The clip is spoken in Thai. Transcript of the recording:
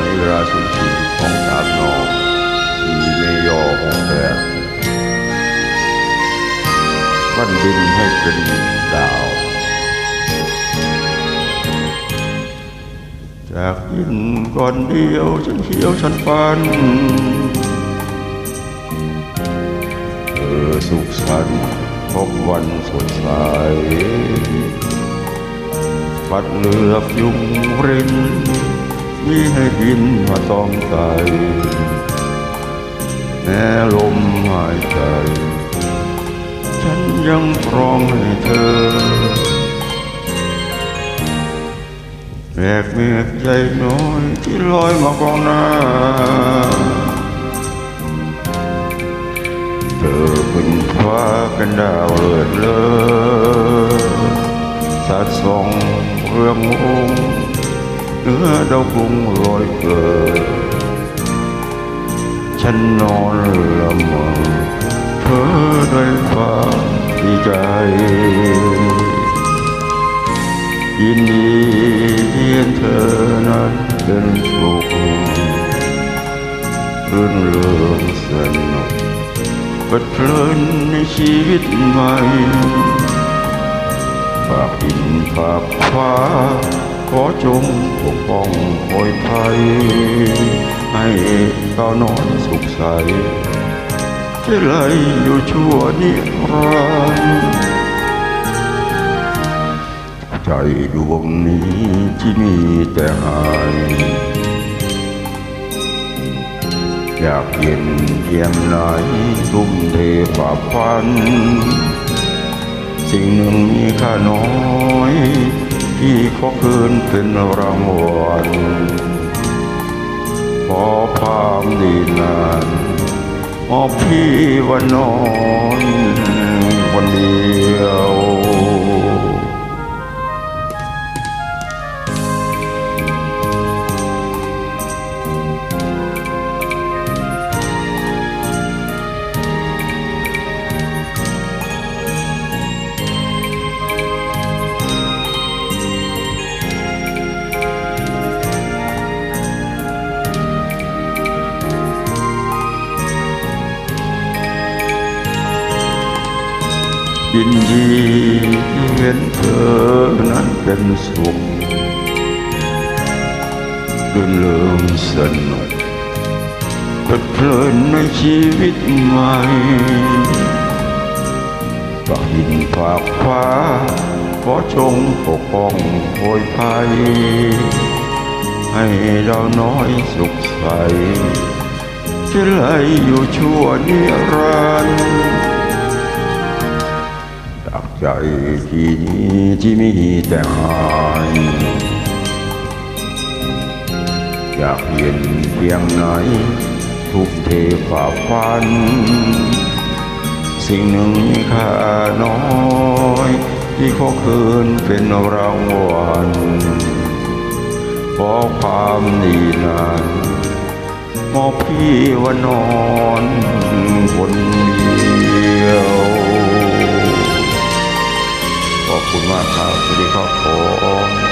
ในเวลาสูญชีของสามนอสี่เมยอหกแปดวันดินให้เป็นดาว จากยินก่อนเดียวฉันเขียวฉันปันเธอสุขสันต์พบวันสดใสปัดเลือบยุงริน มีให้บินมาต้องใจแม้ลมหายใจ ฉันยังพร้อมให้เธอแบกเมฆใหญ่น้อยที่ลอยมากองหน้า เธอขึ้นฟ้าเป็นดาวเลิศเลอสาดส่องเรื่องวง เนื้อดาวกรุงลอยเกิดฉันนอนละเมอเพ้อด้วยความดีใจ ยินดีที่เห็นเธอนั้นเป็นสุขรื่นเริงสนุกเปิดเพลินในชีวิตใหม่ฝากดินฝากฟ้า ขอจงปกป้องคอยภัย ให้ก้าวนอนสุขใสจะไหลอยู่ชั่วนิรันดร์ใจดวงนี้ที่มีแต่หายอยากเย็นเพียงไหนทุ่มเทฝ่าฟัน สิ่งหนึ่งมีค่าน้อย ที่ขอคืนเป็นรางวัลขอพามดีนานมอพี่วันนอนวันเดียว ยินดีที่เห็นเธอนั้นเป็นสุขรื่นเริงสนุกเพลิดเพลินในชีวิตใหม่ฝากหินฝากฟ้าขอจงปกป้องโอยภัย ให้เราน้อยสุขใสจะไหลอยู่ชั่วนิรันดร์ ใจที่นี้ที่มีแต่หายอยากเห็นเพียงไหน ทุกเทฝ่าฟัน สิ่งหนึ่งมีค่าน้อยที่ขอคืนเป็นรางวัลขอความดีนานมอบพี่ว่านอนคนเดีย คุณมากครับสวัสดีครับผม